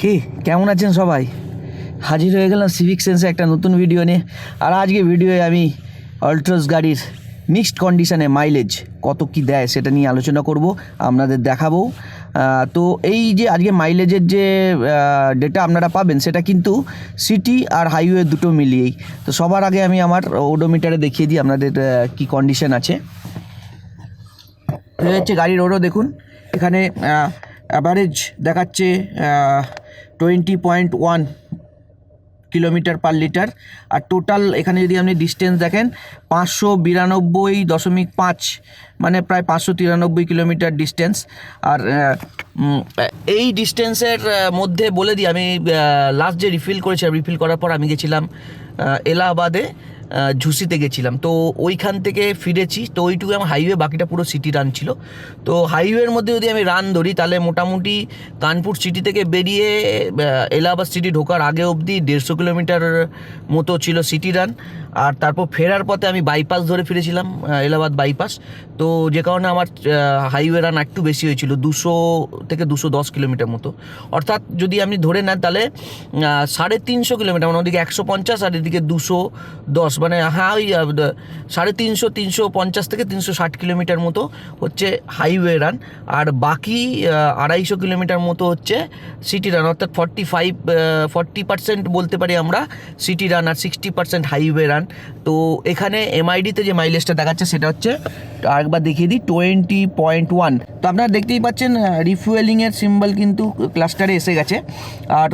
কি, কেমন আছেন সবাই? হাজির হয়ে গেলাম সিভিক সেন্সে একটা নতুন ভিডিও নিয়ে। আর আজকে ভিডিওয়ে আমি অল্ট্রাস গাড়ির মিক্সড কন্ডিশনে মাইলেজ কত কি দেয় সেটা নিয়ে আলোচনা করব, আপনাদের দেখাবো। তো এই যে আজকে মাইলেজের যে ডেটা আপনারা পাবেন, সেটা কিন্তু সিটি আর হাইওয়ে দুটো মিলিয়েই। তো সবার আগে আমি আমার ওডোমিটারে দেখিয়ে দিই আপনাদের কি কন্ডিশন আছে। হচ্ছে গাড়ির ওরও দেখুন। এখানে অ্যাভারেজ দেখাচ্ছে twenty point one kilometre per litre. আর টোটাল এখানে যদি আপনি ডিস্টেন্স দেখেন, পাঁচশো বিরানব্বই দশমিক পাঁচ মানে প্রায় পাঁচশো তিরানব্বই কিলোমিটার ডিস্টেন্স আর এই ডিস্টেন্সের মধ্যে বলে দিই, আমি লাস্ট যে রিফিল করেছিলাম রিফিল করার পর আমি গেছিলাম এলাহাবাদে। ঝুসিতে গেছিলাম। তো ওইখান থেকে ফিরেছি। তো ওইটুকু আমার হাইওয়ে বাকিটা পুরো সিটি রান ছিল। তো হাইওয়ের মধ্যে যদি আমি রান ধরি, তাহলে মোটামুটি কানপুর সিটি থেকে বেরিয়ে এলাহাবাদ সিটি ঢোকার আগে অবধি দেড়শো কিলোমিটার মতো ছিল সিটি রান আর তারপর ফেরার পথে আমি বাইপাস ধরে ফিরেছিলাম এলাহাবাদ বাইপাস তো যে কারণে আমার হাইওয়ে রান একটু বেশি হয়েছিল, দুশো থেকে দুশো দশ কিলোমিটার মতো। অর্থাৎ যদি আপনি ধরে নেন তাহলে সাড়ে তিনশো কিলোমিটার মানে ওদিকে একশো পঞ্চাশ আর এদিকে দুশো দশ মানে হ্যাঁ ওই সাড়ে তিনশো তিনশো পঞ্চাশ থেকে তিনশো ষাট কিলোমিটার মতো হচ্ছে হাইওয়ে রান আর বাকি আড়াইশো কিলোমিটার মতো হচ্ছে সিটি রান অর্থাৎ ফর্টি ফাইভ ফর্টি পার্সেন্ট বলতে পারি আমরা সিটি রান আর সিক্সটি পার্সেন্ট হাইওয়ে রান তো এখানে এমআইডিতে যে মাইলেজটা দেখাচ্ছে সেটা হচ্ছে আরেকবার দেখিয়ে দিই টোয়েন্টি পয়েন্ট ওয়ান তো আপনারা দেখতেই পাচ্ছেন রিফুয়েলিংয়ের সিম্বল কিন্তু ক্লাস্টারে এসে গেছে। আর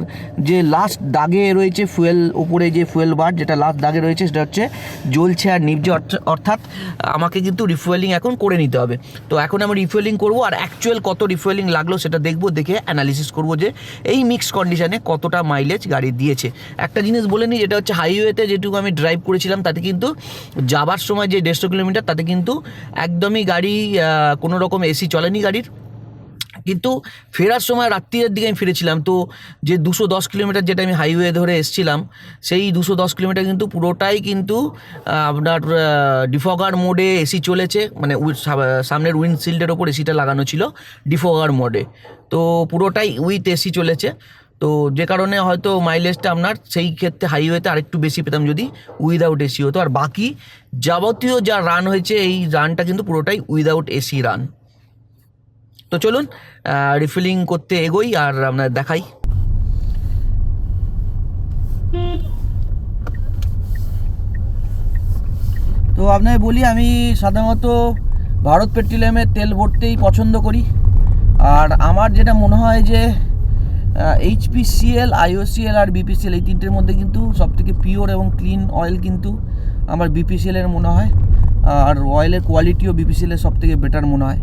যে লাস্ট দাগে রয়েছে ফুয়েল উপরে যে ফুয়েল বার যেটা লাস্ট দাগে রয়েছে, সেটা হচ্ছে জ্বলছে আর নিভছে অর্থাৎ আমাকে কিন্তু রিফুয়েলিং এখন করে নিতে হবে। তো এখন আমি রিফুয়েলিং করব, আর অ্যাকচুয়াল কত রিফুয়েলিং লাগল সেটা দেখব, দেখে অ্যানালিসিস করব যে এই মিক্স কন্ডিশনে কতটা মাইলেজ গাড়ি দিয়েছে। একটা জিনিস বলে নিই, যেটা হচ্ছে হাইওয়েতে যেটুকু আমি ড্রাইভ করেছিলাম, তাতে কিন্তু যাবার সময় যে দেড়শো কিলোমিটার, তাতে কিন্তু একদমই গাড়ি কোনো রকম এসি চলেনি গাড়ির। কিন্তু ফেরার সময় রাত্রির দিকে আমি ফিরেছিলাম, তো যে দুশো দশ কিলোমিটার যেটা আমি হাইওয়ে ধরে এসেছিলাম, সেই দুশো দশ কিলোমিটার কিন্তু পুরোটাই কিন্তু আপনার ডিফগার মোডে এসি চলেছে মানে সামনের উইন্ডশিল্ডের ওপর এসিটা লাগানো ছিল ডিফগার মোডে তো পুরোটাই উইথ এসি চলেছে। তো যে কারণে হয়তো মাইলেজটা আপনার সেই ক্ষেত্রে হাইওয়েতে আরেকটু বেশি পেতাম যদি উইদাউট এসি হতো আর বাকি যাবতীয় যা রান হয়েছে, এই রানটা কিন্তু পুরোটাই উইদাউট এসি রান তো চলুন রিফিলিং করতে এগোই আর আপনার দেখাই। তো আপনাকে বলি, আমি সাধারণত ভারত পেট্রোলিয়ামের তেল ভরতেই পছন্দ করি। আর আমার যেটা মনে হয় যে এইচপিসিএল আইওসিএল আর বিপিসিএল এই তিনটের মধ্যে কিন্তু সবথেকে পিওর এবং ক্লিন অয়েল কিন্তু আমার বিপিসিএলের মনে হয়। আর অয়েলের কোয়ালিটিও বিপিসিএলের সব থেকে বেটার মনে হয়।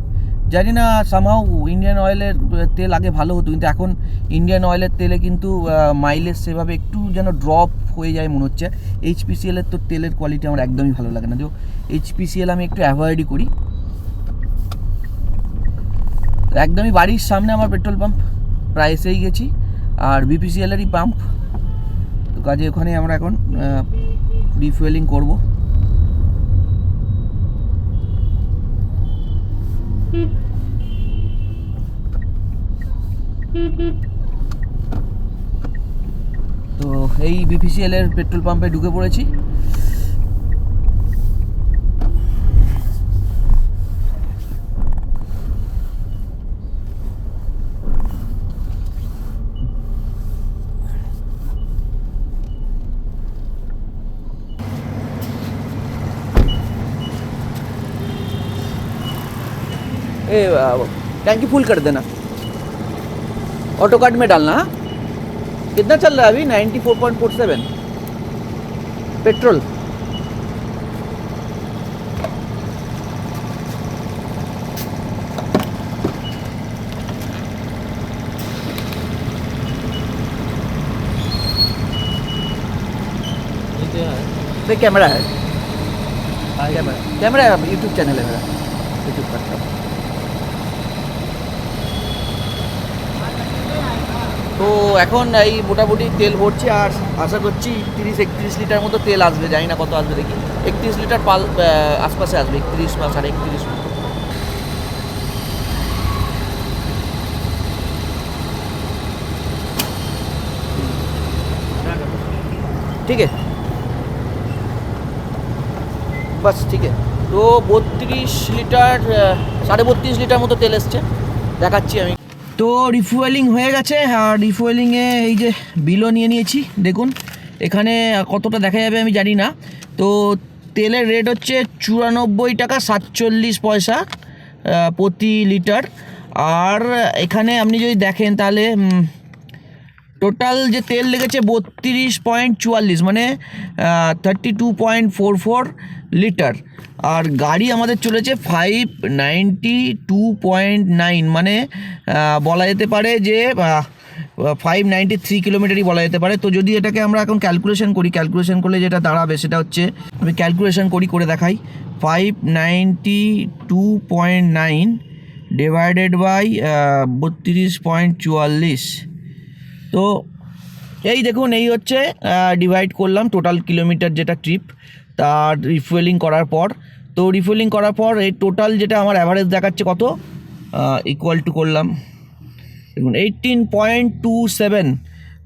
জানি না সামহাও ইন্ডিয়ান অয়েলের তেল আগে ভালো হতো, কিন্তু এখন ইন্ডিয়ান অয়েলের তেলে কিন্তু মাইলেজ সেভাবে একটু যেন ড্রপ হয়ে যায় মনে হচ্ছে। এইচপিসিএলের তো তেলের কোয়ালিটি আমার একদমই ভালো লাগে না। তো এইচপিসিএল আমি একটু অ্যাভয়েডই করি। একদমই বাড়ির সামনে আমার পেট্রোল পাম্প প্রায় এসেই গেছি, আর বিপিসিএলেরই পাম্প তো কাজে ওখানে আমরা এখন রিফুয়েলিং করব। তো এই বিপিসিএল এর পেট্রোল পাম্পে ঢুকে পড়েছি। ए टैंकी फुल कर देना। ऑटो कार्ड में डालना हाँ? कितना चल रहा है अभी? Ninety four point four seven. Petrol. Camera है। कैमरा कैमरा है यूट्यूब चैनल है मेरा। यूट्यूब करता তো এখন এই মোটামুটি তেল ভরছি আর আশা করছি তিরিশ একত্রিশ লিটার মতো তেল আসবে, জানি না কত আসবে দেখি। একত্রিশ লিটার পাল আশপাশে আসবে, একত্রিশ বা সাড়ে একত্রিশ ঠিক আছে। বাস, ঠিক আছে। তো বত্রিশ লিটার সাড়ে বত্রিশ লিটার মতো তেল এসছে। দেখাচ্ছি আমি তো রিফুয়েলিং হয়ে গেছে, আর রিফুয়েলিংয়ে এই যে বিলও নিয়ে নিয়েছি, দেখুন, এখানে কতটা দেখা যাবে আমি জানি না। তো তেলের রেট হচ্ছে চুরানব্বই টাকা সাতচল্লিশ পয়সা প্রতি লিটার আর এখানে আপনি যদি দেখেন তাহলে টোটাল যে তেল লেগেছে বত্রিশ পয়েন্ট চুয়াল্লিশ মানে thirty two point four four litre. আর গাড়ি আমাদের চলেছে five ninety two point nine মানে বলা যেতে পারে যে ফাইভ নাইনটি থ্রি কিলোমিটারই বলা যেতে পারে। তো যদি এটাকে আমরা এখন ক্যালকুলেশন করি ক্যালকুলেশন করলে যেটা দাঁড়াবে সেটা হচ্ছে, আমি ক্যালকুলেশন করি করে দেখাই। Five ninety two point nine divided by বত্রিশ পয়েন্ট চুয়াল্লিশ। তো এই দেখুন, এই হচ্ছে ডিভাইড করলাম টোটাল কিলোমিটার যেটা ট্রিপ তার রিফুয়েলিং করার পর, তো রিফুয়েলিং করার পর এই টোটাল যেটা আমার অ্যাভারেজ দেখাচ্ছে কত? ইকুয়াল টু করলাম। দেখুন এইটিন পয়েন্ট টু সেভেন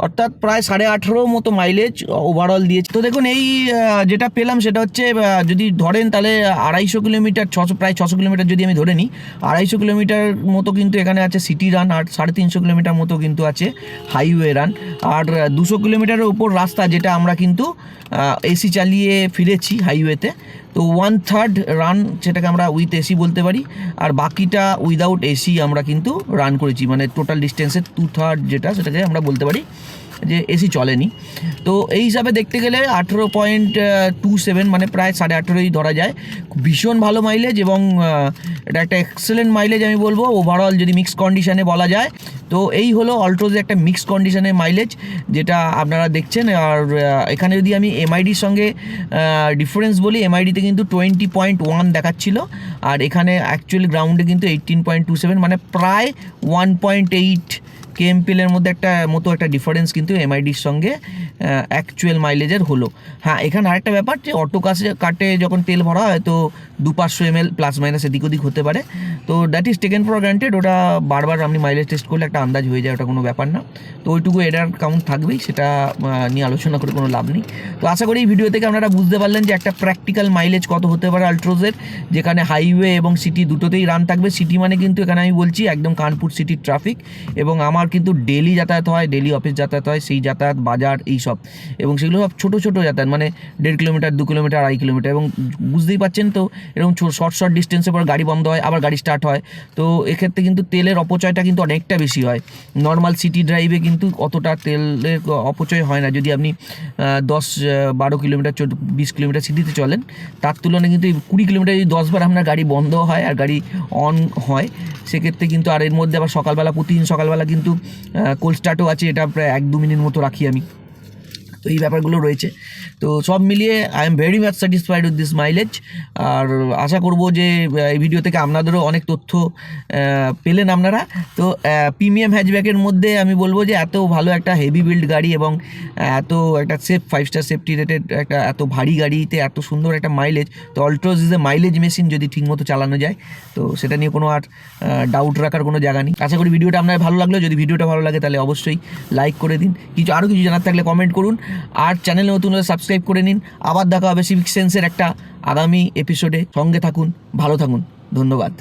অর্থাৎ প্রায় সাড়ে আঠেরো মতো মাইলেজ ওভারঅল দিয়েছে। তো দেখুন, এই যেটা পেলাম সেটা হচ্ছে যদি ধরেন তাহলে আড়াইশো কিলোমিটার, ছশো, প্রায় ছশো কিলোমিটার যদি আমি ধরে নিই, আড়াইশো কিলোমিটার মতো কিন্তু এখানে আছে সিটি রান আর সাড়ে তিনশো কিলোমিটার মতো কিন্তু আছে হাইওয়ে রান আর দুশো কিলোমিটারের উপর রাস্তা যেটা আমরা কিন্তু এসি চালিয়ে ফিরেছি হাইওয়েতে তো ওয়ান থার্ড রান সেটাকে আমরা উইথ এসি বলতে পারি, আর বাকিটা উইদাউট এসি আমরা কিন্তু রান করেছি মানে টোটাল ডিস্টেন্সের টু থার্ড যেটা, সেটাকে আমরা বলতে পারি যে এসি চলেনি। তো এই হিসাবে দেখতে গেলে আঠেরো পয়েন্ট টু সেভেন মানে প্রায় সাড়ে আঠেরোই ধরা যায়। ভীষণ ভালো মাইলেজ এবং এটা একটা এক্সেলেন্ট মাইলেজ আমি বলব। ওভারঅল যদি মিক্স কন্ডিশনে বলা যায়, তো এই হলো অল্ট্রোজের একটা মিক্স কন্ডিশনের মাইলেজ যেটা আপনারা দেখছেন। আর এখানে যদি আমি এমআইডির সঙ্গে ডিফারেন্স বলি এমআইডিতে কিন্তু টোয়েন্টি পয়েন্ট ওয়ান দেখাচ্ছিল। আর এখানে অ্যাকচুয়ালি গ্রাউন্ডে কিন্তু এইটিন পয়েন্ট টু সেভেন মানে প্রায় ওয়ান পয়েন্ট এইট কেএমপিএলের মধ্যে একটা মতো একটা ডিফারেন্স কিন্তু এমআইডির সঙ্গে অ্যাকচুয়াল মাইলেজের হলো। হ্যাঁ এখানে আরেকটা ব্যাপার যে অটো কাছে কাটে যখন তেল ভরা হয়, তো দু পাঁচশো এমএল প্লাস মাইনাস এদিক ওদিক হতে পারে। তো that is taken for granted ওটা বারবার আপনি মাইলেজ টেস্ট করলে একটা আন্দাজ হয়ে যায়, ওটা কোনো ব্যাপার না। তো ওইটুকু এডার কাউন্ট থাকবেই, সেটা নিয়ে আলোচনা করে কোনো লাভ নেই। তো আশা করি এই ভিডিও থেকে আপনারা বুঝতে পারলেন যে একটা প্র্যাকটিক্যাল মাইলেজ কত হতে পারে আল্ট্রোজের যেখানে হাইওয়ে এবং সিটি দুটোতেই রান থাকবে। সিটি মানে কিন্তু এখানে আমি বলছি একদম কানপুর সিটির ট্রাফিক এবং আমার কিন্তু ডেলি যাতায়াত হয় ডেলি অফিস যাতায়াত হয়, সেই যাতায়াত, বাজার এই সব এবং সেগুলো সব ছোটো ছোটো যাতায়াত মানে দেড় কিলোমিটার, দু কিলোমিটার, আড়াই কিলোমিটার এবং বুঝতেই পাচ্ছেন তো, এরকম শর্ট শর্ট ডিস্টেন্সে পর গাড়ি বন্ধ হয়, আবার গাড়ি স্টার্ট হয়। তো এক্ষেত্রে কিন্তু তেলের অপচয়টা কিন্তু অনেকটা বেশি হয়। নর্মাল সিটি ড্রাইভে কিন্তু অতটা তেলের অপচয় হয় না। যদি আপনি দশ বারো কিলোমিটার, চোদ্দ, বিশ কিলোমিটার সিটিতে চলেন, তার তুলনায় কিন্তু কুড়ি কিলোমিটার যদি দশবার আপনার গাড়ি বন্ধ হয় আর গাড়ি অন হয়, সেক্ষেত্রে কিন্তু আর এর মধ্যে আবার সকালবেলা, প্রতিদিন সকালবেলা কিন্তু কোল্ড স্টার্টও আছে এটা প্রায় এক দু মিনিট মতো রাখি আমি। তো এই ব্যাপারগুলো রয়েছে। তো সব মিলিয়ে I am very much satisfied with this mileage আর আশা করব যে এই ভিডিও থেকে আপনাদেরও অনেক তথ্য পেলেন আপনারা। তো প্রিমিয়াম হ্যাচব্যাকের মধ্যে আমি বলব যে, এত ভালো একটা হেভি বিল্ড গাড়ি এবং এত একটা safe five star safety rated একটা, এত ভারী গাড়িতে এত সুন্দর একটা মাইলেজ তো Altroz is a mileage machine যদি ঠিকমতো চালানো যায়, তো সেটা নিয়ে কোনো আর ডাউট রাখার কোনো জায়গা নেই। আশা করি ভিডিওটা আপনার ভালো লাগল। যদি ভিডিওটা ভালো লাগে তাহলে অবশ্যই লাইক করে দিন। কিছু আরও কিছু জানার থাকলে কমেন্ট করুন। আর চ্যানেল নতুন হলে সাবস্ক্রাইব করে নিন। আবার দেখা হবে সিভিক সেন্সের একটা আগামী এপিসোডে সঙ্গে থাকুন, ভালো থাকুন। ধন্যবাদ।